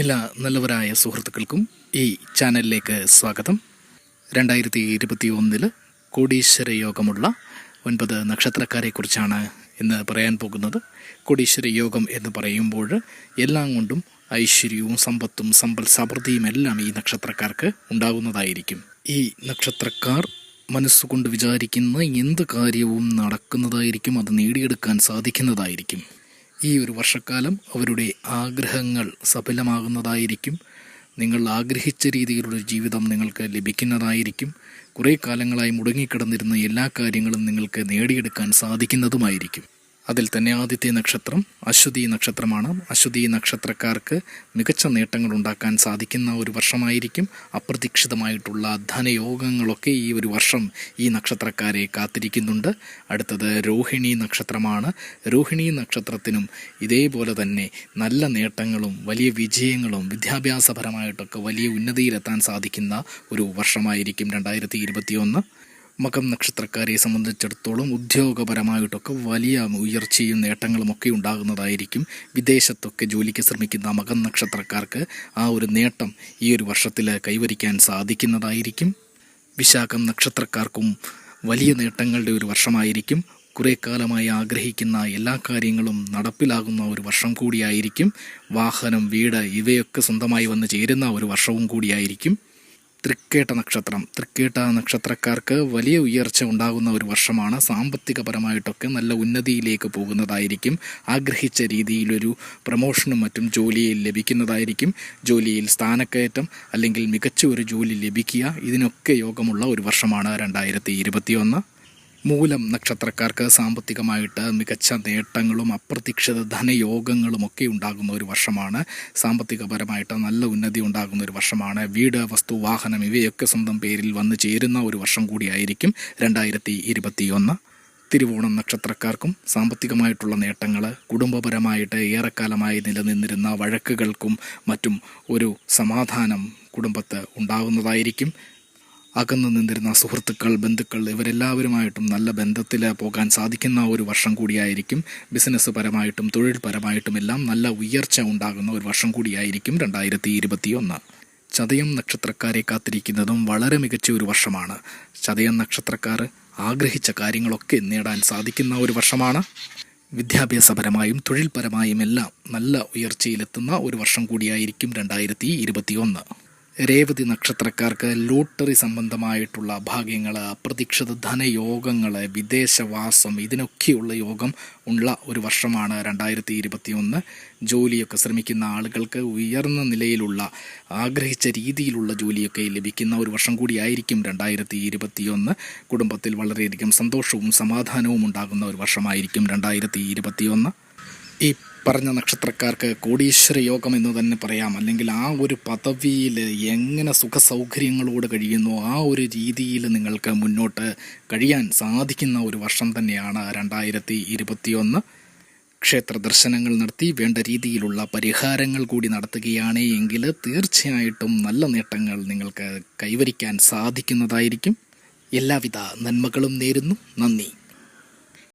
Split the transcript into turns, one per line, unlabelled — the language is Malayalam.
എല്ലാ നല്ലവരായ സുഹൃത്തുക്കൾക്കും ഈ ചാനലിലേക്ക് സ്വാഗതം. രണ്ടായിരത്തി ഇരുപത്തി ഒന്നിൽ കോടീശ്വര യോഗമുള്ള ഒൻപത് നക്ഷത്രക്കാരെക്കുറിച്ചാണ് ഇന്ന് പറയാൻ പോകുന്നത്. കോടീശ്വര യോഗം എന്ന് പറയുമ്പോൾ എല്ലാം കൊണ്ടും ഐശ്വര്യവും സമ്പത്തും സമ്പൽ സമൃദ്ധിയും എല്ലാം ഈ നക്ഷത്രക്കാർക്ക് ഉണ്ടാകുന്നതായിരിക്കും ഈ നക്ഷത്രക്കാർ മനസ്സുകൊണ്ട് വിചാരിക്കുന്ന എന്ത് കാര്യവും നടക്കുന്നതായിരിക്കും അത് നേടിയെടുക്കാൻ സാധിക്കുന്നതായിരിക്കും. ഈ ഒരു വർഷക്കാലം അവരുടെ ആഗ്രഹങ്ങൾ സഫലമാകുന്നതായിരിക്കും. നിങ്ങൾ ആഗ്രഹിച്ച രീതിയിലുള്ള ജീവിതം നിങ്ങൾക്ക് ലഭിക്കുന്നതായിരിക്കും. കുറേ കാലങ്ങളായി മുടങ്ങിക്കിടന്നിരുന്ന എല്ലാ കാര്യങ്ങളും നിങ്ങൾക്ക് നേടിയെടുക്കാൻ സാധിക്കുന്നതുമായിരിക്കും. അതിൽ തന്നെ ആദ്യത്തെ നക്ഷത്രം അശ്വതി നക്ഷത്രമാണ്. അശ്വതി നക്ഷത്രക്കാർക്ക് മികച്ച നേട്ടങ്ങൾ ഉണ്ടാക്കാൻ സാധിക്കുന്ന ഒരു വർഷമായിരിക്കും. അപ്രതീക്ഷിതമായിട്ടുള്ള ധനയോഗങ്ങളൊക്കെ ഈ ഒരു വർഷം ഈ നക്ഷത്രക്കാരെ കാത്തിരിക്കുന്നുണ്ട്. അടുത്തത് രോഹിണി നക്ഷത്രമാണ്. രോഹിണി നക്ഷത്രത്തിനും ഇതേപോലെ തന്നെ നല്ല നേട്ടങ്ങളും വലിയ വിജയങ്ങളും വിദ്യാഭ്യാസപരമായിട്ടൊക്കെ വലിയ ഉന്നതിയിലെത്താൻ സാധിക്കുന്ന ഒരു വർഷമായിരിക്കും രണ്ടായിരത്തി മകം നക്ഷത്രക്കാരെ സംബന്ധിച്ചിടത്തോളം ഉദ്യോഗപരമായിട്ടൊക്കെ വലിയ ഉയർച്ചയും നേട്ടങ്ങളും ഒക്കെ ഉണ്ടാകുന്നതായിരിക്കും വിദേശത്തൊക്കെ ജോലിക്ക് ശ്രമിക്കുന്ന മകം നക്ഷത്രക്കാർക്ക് ആ ഒരു നേട്ടം ഈ ഒരു വർഷത്തിൽ കൈവരിക്കാൻ സാധിക്കുന്നതായിരിക്കും. വിശാഖം നക്ഷത്രക്കാർക്കും വലിയ നേട്ടങ്ങളുടെ ഒരു വർഷമായിരിക്കും. കുറേ കാലമായി ആഗ്രഹിക്കുന്ന എല്ലാ കാര്യങ്ങളും നടപ്പിലാകുന്ന ഒരു വർഷം കൂടിയായിരിക്കും. വാഹനം വീട് ഇവയൊക്കെ സ്വന്തമായി വന്ന് ചേരുന്ന ഒരു വർഷവും കൂടിയായിരിക്കും. തൃക്കേട്ട നക്ഷത്രം. തൃക്കേട്ട നക്ഷത്രക്കാർക്ക് വലിയ ഉയർച്ച ഉണ്ടാകുന്ന ഒരു വർഷമാണ്. സാമ്പത്തികപരമായിട്ടൊക്കെ നല്ല ഉന്നതിയിലേക്ക് പോകുന്നതായിരിക്കും. ആഗ്രഹിച്ച രീതിയിലൊരു പ്രമോഷനും മറ്റും ജോലിയിൽ ലഭിക്കുന്നതായിരിക്കും. ജോലിയിൽ സ്ഥാനക്കയറ്റം അല്ലെങ്കിൽ മികച്ച ഒരു ജോലി ലഭിക്കുക ഇതിനൊക്കെ യോഗമുള്ള ഒരു വർഷമാണ് രണ്ടായിരത്തി മൂലം നക്ഷത്രക്കാർക്ക് സാമ്പത്തികമായിട്ട് മികച്ച നേട്ടങ്ങളും അപ്രതീക്ഷിത ധനയോഗങ്ങളും ഒക്കെ ഉണ്ടാകുന്ന ഒരു വർഷമാണ്. സാമ്പത്തികപരമായിട്ട് നല്ല ഉന്നതി ഉണ്ടാകുന്ന ഒരു വർഷമാണ്. വീട് വസ്തു വാഹനം ഇവയൊക്കെ സ്വന്തം പേരിൽ വന്നു ചേരുന്ന ഒരു വർഷം കൂടിയായിരിക്കും രണ്ടായിരത്തി ഇരുപത്തിയൊന്ന് തിരുവോണം നക്ഷത്രക്കാർക്കും സാമ്പത്തികമായിട്ടുള്ള നേട്ടങ്ങൾ കുടുംബപരമായിട്ട് ഏറെക്കാലമായി നിലനിന്നിരുന്ന വഴക്കുകൾക്കും മറ്റും ഒരു സമാധാനം കുടുംബത്ത് ഉണ്ടാകുന്നതായിരിക്കും. അകന്നു നിന്നിരുന്ന സുഹൃത്തുക്കൾ ബന്ധുക്കൾ ഇവരെല്ലാവരുമായിട്ടും നല്ല ബന്ധത്തിൽ പോകാൻ സാധിക്കുന്ന ഒരു വർഷം കൂടിയായിരിക്കും. ബിസിനസ് പരമായിട്ടും തൊഴിൽ പരമായിട്ടും എല്ലാം നല്ല ഉയർച്ച ഉണ്ടാകുന്ന ഒരു വർഷം കൂടിയായിരിക്കും രണ്ടായിരത്തി ഇരുപത്തിയൊന്ന് ചതയം നക്ഷത്രക്കാരെ കാത്തിരിക്കുന്നതും വളരെ മികച്ച ഒരു വർഷമാണ്. ചതയം നക്ഷത്രക്കാർ ആഗ്രഹിച്ച കാര്യങ്ങളൊക്കെ നേടാൻ സാധിക്കുന്ന ഒരു വർഷമാണ്. വിദ്യാഭ്യാസപരമായും തൊഴിൽപരമായും എല്ലാം നല്ല ഉയർച്ചയിലെത്തുന്ന ഒരു വർഷം കൂടിയായിരിക്കും രണ്ടായിരത്തി ഇരുപത്തിയൊന്ന് രേവതി നക്ഷത്രക്കാർക്ക് ലോട്ടറി സംബന്ധമായിട്ടുള്ള ഭാഗ്യങ്ങൾ അപ്രതീക്ഷിത ധനയോഗങ്ങൾ വിദേശവാസം ഇതിനൊക്കെയുള്ള യോഗം ഉള്ള ഒരു വർഷമാണ് രണ്ടായിരത്തി ഇരുപത്തിയൊന്ന് ജോലിയൊക്കെ ശ്രമിക്കുന്ന ആളുകൾക്ക് ഉയർന്ന നിലയിലുള്ള ആഗ്രഹിച്ച രീതിയിലുള്ള ജോലിയൊക്കെ ലഭിക്കുന്ന ഒരു വർഷം കൂടിയായിരിക്കും രണ്ടായിരത്തി ഇരുപത്തിയൊന്ന് കുടുംബത്തിൽ വളരെയധികം സന്തോഷവും സമാധാനവും ഉണ്ടാകുന്ന ഒരു വർഷമായിരിക്കും രണ്ടായിരത്തി ഇരുപത്തിയൊന്ന് ഈ പറഞ്ഞ നക്ഷത്രക്കാർക്ക് കോടീശ്വര യോഗം എന്ന് തന്നെ പറയാം. അല്ലെങ്കിൽ ആ ഒരു പദവിയിൽ എങ്ങനെ സുഖസൗകര്യങ്ങളോട് കഴിയുന്നു ആ ഒരു രീതിയിൽ നിങ്ങൾക്ക് മുന്നോട്ട് കഴിയാൻ സാധിക്കുന്ന ഒരു വർഷം തന്നെയാണ് രണ്ടായിരത്തി ഇരുപത്തിയൊന്ന് ക്ഷേത്ര ദർശനങ്ങൾ നടത്തി വേണ്ട രീതിയിലുള്ള പരിഹാരങ്ങൾ കൂടി നടത്തുകയാണ് എങ്കിൽ തീർച്ചയായിട്ടും നല്ല നേട്ടങ്ങൾ നിങ്ങൾക്ക് കൈവരിക്കാൻ സാധിക്കുന്നതായിരിക്കും. എല്ലാവിധ നന്മകളും നേരുന്നു. നന്ദി.